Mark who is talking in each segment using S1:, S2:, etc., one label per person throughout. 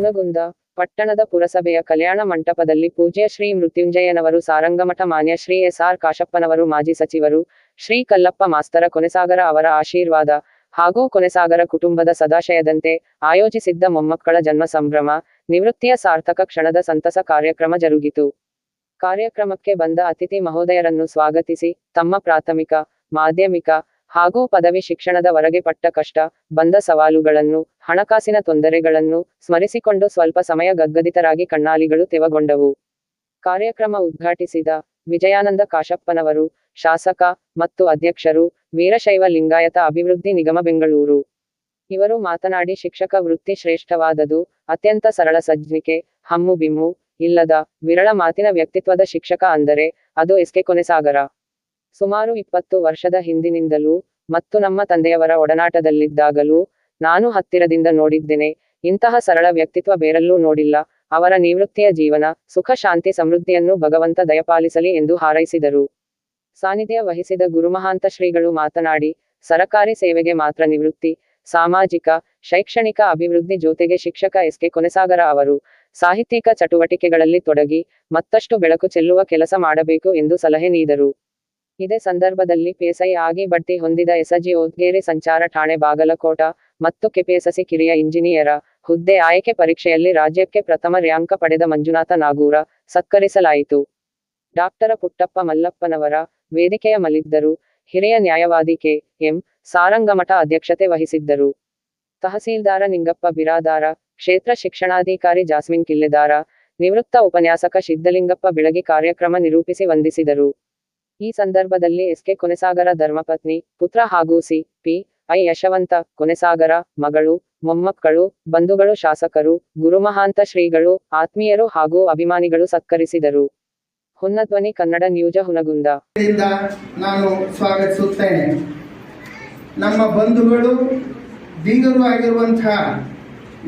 S1: ಹುನಗುಂದ ಪಟ್ಟಣದ ಪುರಸಭೆಯ ಕಲ್ಯಾಣ ಮಂಟಪದಲ್ಲಿ ಪೂಜ್ಯ ಶ್ರೀ ಮೃತ್ಯುಂಜಯನವರು, ಸಾರಂಗಮಠ ಮಾನ್ಯ ಶ್ರೀ ಎಸ್ ಆರ್ ಕಾಶಪ್ಪನವರು, ಮಾಜಿ ಸಚಿವರು ಶ್ರೀ ಕಲ್ಲಪ್ಪ ಮಾಸ್ತರ ಕೊನೆಸಾಗರ ಅವರ ಆಶೀರ್ವಾದ ಹಾಗೂ ಕೊನೆಸಾಗರ ಕುಟುಂಬದ ಸದಾಶಯದಂತೆ ಆಯೋಜಿಸಿದ್ದ ಮೊಮ್ಮಕ್ಕಳ ಜನ್ಮ ಸಂಭ್ರಮ ನಿವೃತ್ತಿಯ ಸಾರ್ಥಕ ಕ್ಷಣದ ಸಂತಸ ಕಾರ್ಯಕ್ರಮ ಜರುಗಿತು. ಕಾರ್ಯಕ್ರಮಕ್ಕೆ ಬಂದ ಅತಿಥಿ ಮಹೋದಯರನ್ನು ಸ್ವಾಗತಿಸಿ, ತಮ್ಮ ಪ್ರಾಥಮಿಕ, ಮಾಧ್ಯಮಿಕ ಹಾಗೂ ಪದವಿ ಶಿಕ್ಷಣದ ಪಟ್ಟ ಕಷ್ಟ, ಬಂದ ಸವಾಲುಗಳನ್ನು, ಹಣಕಾಸಿನ ತೊಂದರೆಗಳನ್ನು ಸ್ಮರಿಸಿಕೊಂಡು ಸ್ವಲ್ಪ ಸಮಯ ಗದ್ಗದಿತರಾಗಿ ಕಣ್ಣಾಲಿಗಳು ತೆವಗೊಂಡವು. ಕಾರ್ಯಕ್ರಮ ಉದ್ಘಾಟಿಸಿದ ವಿಜಯಾನಂದ ಕಾಶಪ್ಪನವರು, ಶಾಸಕ ಮತ್ತು ಅಧ್ಯಕ್ಷರು, ವೀರಶೈವ ಲಿಂಗಾಯತ ಅಭಿವೃದ್ಧಿ ನಿಗಮ ಬೆಂಗಳೂರು. ಇವರು ಮಾತನಾಡಿ, ಶಿಕ್ಷಕ ವೃತ್ತಿ ಶ್ರೇಷ್ಠವಾದದು, ಅತ್ಯಂತ ಸರಳ ಸಜ್ಜಿಕೆ, ಹಮ್ಮು ಬಿಮ್ಮು, ಇಲ್ಲದ, ವಿರಳ ಮಾತಿನ ವ್ಯಕ್ತಿತ್ವದ ಶಿಕ್ಷಕ ಅಂದರೆ, ಅದು ಎಸ್ಕೆ ಕೊನೆಸಾಗರ. ಸುಮಾರು ಇಪ್ಪತ್ತು ವರ್ಷದ ಹಿಂದಿನಿಂದಲೂ ಮತ್ತು ನಮ್ಮ ತಂದೆಯವರ ಒಡನಾಟದಲ್ಲಿದ್ದಾಗಲೂ ನಾನು ಹತ್ತಿರದಿಂದ ನೋಡಿದ್ದೇನೆ. ಇಂತಹ ಸರಳ ವ್ಯಕ್ತಿತ್ವ ಬೇರಲ್ಲೂ ನೋಡಿಲ್ಲ. ಅವರ ನಿವೃತ್ತಿಯ ಜೀವನ, ಸುಖ, ಶಾಂತಿ, ಸಮೃದ್ಧಿಯನ್ನು ಭಗವಂತ ದಯಪಾಲಿಸಲಿ ಎಂದು ಹಾರೈಸಿದರು. ಸಾನ್ನಿಧ್ಯ ವಹಿಸಿದ ಗುರುಮಹಾಂತ ಶ್ರೀಗಳು ಮಾತನಾಡಿ, ಸರಕಾರಿ ಸೇವೆಗೆ ಮಾತ್ರ ನಿವೃತ್ತಿ, ಸಾಮಾಜಿಕ, ಶೈಕ್ಷಣಿಕ ಅಭಿವೃದ್ಧಿ ಜೊತೆಗೆ ಶಿಕ್ಷಕ ಎಸ್ಕೆ ಕೊನೆಸಾಗರ ಅವರು ಸಾಹಿತ್ಯಿಕ ಚಟುವಟಿಕೆಗಳಲ್ಲಿ ತೊಡಗಿ ಮತ್ತಷ್ಟು ಬೆಳಕು ಚೆಲ್ಲುವ ಕೆಲಸ ಮಾಡಬೇಕು ಎಂದು ಸಲಹೆ ನೀಡಿದರು ಇದೇ ಸಂದರ್ಭದಲ್ಲಿ ಪಿಎಸ್ಐ ಆಗಿ ಬಡ್ತಿ ಹೊಂದಿದ ಎಸಜಿ ಓದ್ಗೇರಿ ಸಂಚಾರ ಠಾಣೆ ಬಾಗಲಕೋಟ ಮತ್ತು ಕೆಪಿಎಸ್ಸಿ ಕಿರಿಯ ಇಂಜಿನಿಯರ ಹುದ್ದೆ ಆಯ್ಕೆ ಪರೀಕ್ಷೆಯಲ್ಲಿ ರಾಜ್ಯಕ್ಕೆ ಪ್ರಥಮ ರ್ಯಾಂಕ ಪಡೆದ ಮಂಜುನಾಥ ನಾಗೂರ ಸತ್ಕರಿಸಲಾಯಿತು. ಡಾಕ್ಟರ ಪುಟ್ಟಪ್ಪ ಮಲ್ಲಪ್ಪನವರ ವೇದಿಕೆಯ ಮಲಿದ್ದರು ಹಿರಿಯ ನ್ಯಾಯವಾದಿ ಕೆ. ಎಂ. ಸಾರಂಗಮಠ ಅಧ್ಯಕ್ಷತೆ ವಹಿಸಿದ್ದರು. ತಹಸೀಲ್ದಾರ ನಿಂಗಪ್ಪ ಬಿರಾದಾರ, ಕ್ಷೇತ್ರ ಶಿಕ್ಷಣಾಧಿಕಾರಿ ಜಾಸ್ಮಿನ್ ಕಿಲ್ಲೆದಾರ, ನಿವೃತ್ತ ಉಪನ್ಯಾಸಕ ಸಿದ್ದಲಿಂಗಪ್ಪ ಬೆಳಗಿ ಕಾರ್ಯಕ್ರಮ ನಿರೂಪಿಸಿ ವಂದಿಸಿದರು. ಈ ಸಂದರ್ಭದಲ್ಲಿ ಎಸ್ಕೆ ಕೊನೆಸಾಗರ ಧರ್ಮಪತ್ನಿ, ಪುತ್ರ ಹಾಗೂ C, P, I, Yashwant, Konesagar, ಮಗಳು, ಮೊಮ್ಮಕ್ಕಳು, ಬಂಧುಗಳು, ಶಾಸಕರು, ಗುರುಮಹಾಂತ ಶ್ರೀಗಳು, ಆತ್ಮೀಯರು ಹಾಗೂ ಅಭಿಮಾನಿಗಳು ಸತ್ಕರಿಸಿದರು. ಹುನ್ನಧ್ವನಿ ಕನ್ನಡ ನ್ಯೂಜ ಹುನಗುಂದ.
S2: ನಾನು ಸ್ವಾಗತಿಸುತ್ತೇನೆ. ನಮ್ಮ ಬಂಧುಗಳು, ಬೀಗರು ಆಗಿರುವಂತಹ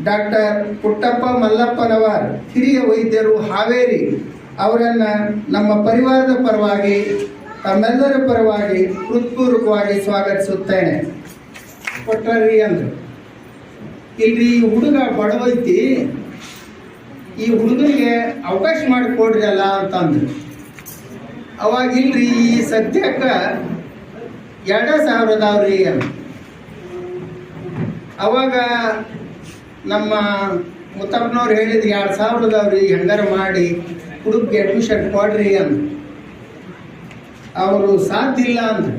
S2: ಡಾಕ್ಟರ್ ಪುಟ್ಟಪ್ಪ ಮಲ್ಲಪ್ಪನವರ್ ಹಿರಿಯ ವೈದ್ಯರು ಹಾವೇರಿ ಅವರನ್ನ ನಮ್ಮ ಪರಿವಾರದ ಪರವಾಗಿ, ತಮ್ಮೆಲ್ಲರ ಪರವಾಗಿ ಹೃತ್ಪೂರ್ವಕವಾಗಿ ಸ್ವಾಗತಿಸುತ್ತೇನೆ. ಕೊಟ್ಟರಿ ಅಂದರು. ಇಲ್ರಿ ಈ ಹುಡುಗ ಬಡವೈತಿ ಈ ಹುಡುಗನಿಗೆ ಅವಕಾಶ ಮಾಡಿಕೊಡ್ರಿ ಅಲ್ಲ ಅಂತಂದ್ರು. ಅವಾಗ ಇಲ್ರಿ ಈ ಸದ್ಯಕ್ಕ ಎರಡ ಸಾವಿರದವ್ರಿ ಅಂತ ಅವಾಗ ನಮ್ಮ ಮುತ್ತಪ್ಪನವ್ರು ಹೇಳಿದ್ರು, ಎರಡು ಸಾವಿರದವ್ರಿ ಹೆಂಗಾರ ಮಾಡಿ ಹುಡುಗಿಗೆ ಅಡ್ಮಿಷನ್ ಕೊಡ್ರಿ ಅಂತ ಅವರು ಸಾಧ್ಯ ಇಲ್ಲ ಅಂದ್ರು